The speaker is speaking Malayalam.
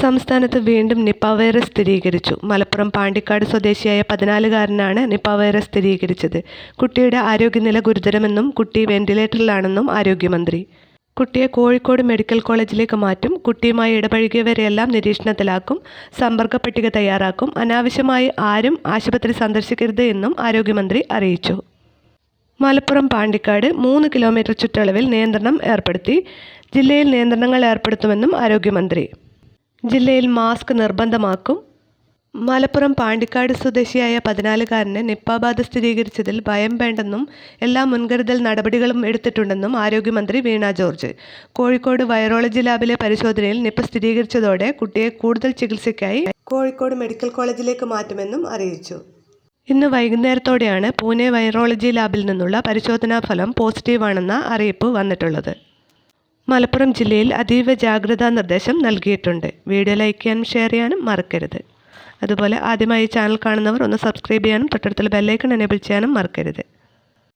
സംസ്ഥാനത്ത് വീണ്ടും നിപ്പ വൈറസ് സ്ഥിരീകരിച്ചു. മലപ്പുറം പാണ്ടിക്കാട് സ്വദേശിയായ പതിനാലുകാരനാണ് നിപ്പ വൈറസ് സ്ഥിരീകരിച്ചത്. കുട്ടിയുടെ ആരോഗ്യനില ഗുരുതരമെന്നും കുട്ടി വെന്റിലേറ്ററിലാണെന്നും ആരോഗ്യമന്ത്രി. കുട്ടിയെ കോഴിക്കോട് മെഡിക്കൽ കോളേജിലേക്ക് മാറ്റും. കുട്ടിയുമായി ഇടപഴകിയവരെയെല്ലാം നിരീക്ഷണത്തിലാക്കും. സമ്പർക്ക പട്ടിക തയ്യാറാക്കും. അനാവശ്യമായി ആരും ആശുപത്രി സന്ദർശിക്കരുത് എന്നും ആരോഗ്യമന്ത്രി അറിയിച്ചു. മലപ്പുറം പാണ്ടിക്കാട് മൂന്ന് കിലോമീറ്റർ ചുറ്റളവിൽ നിയന്ത്രണം ഏർപ്പെടുത്തി. ജില്ലയിൽ നിയന്ത്രണങ്ങൾ ഏർപ്പെടുത്തുമെന്നും ആരോഗ്യമന്ത്രി. ജില്ലയിൽ മാസ്ക് നിർബന്ധമാക്കും. മലപ്പുറം പാണ്ടിക്കാട് സ്വദേശിയായ പതിനാലുകാരന് നിപ്പ ബാധ സ്ഥിരീകരിച്ചതിൽ ഭയം വേണ്ടെന്നും എല്ലാ മുൻകരുതൽ നടപടികളും എടുത്തിട്ടുണ്ടെന്നും ആരോഗ്യമന്ത്രി വീണ ജോർജ്. കോഴിക്കോട് വൈറോളജി ലാബിലെ പരിശോധനയിൽ നിപ്പ സ്ഥിരീകരിച്ചതോടെ കുട്ടിയെ കൂടുതൽ ചികിത്സയ്ക്കായി കോഴിക്കോട് മെഡിക്കൽ കോളേജിലേക്ക് മാറ്റുമെന്നും അറിയിച്ചു. ഇന്ന് വൈകുന്നേരത്തോടെയാണ് പൂനെ വൈറോളജി ലാബിൽ നിന്നുള്ള പരിശോധനാ ഫലം പോസിറ്റീവാണെന്ന അറിയിപ്പ് വന്നിട്ടുള്ളത്. മലപ്പുറം ജില്ലയിൽ അതീവ ജാഗ്രതാ നിർദ്ദേശം നൽകിയിട്ടുണ്ട്. വീഡിയോ ലൈക്ക് ചെയ്യാനും ഷെയർ ചെയ്യാനും മറക്കരുത്. അതുപോലെ ആദ്യമായി ചാനൽ കാണുന്നവർ ഒന്ന് സബ്സ്ക്രൈബ് ചെയ്യാനും തൊട്ടടുത്തുള്ള ബെല്ലൈക്കൺ എനേബിൾ ചെയ്യാനും മറക്കരുത്.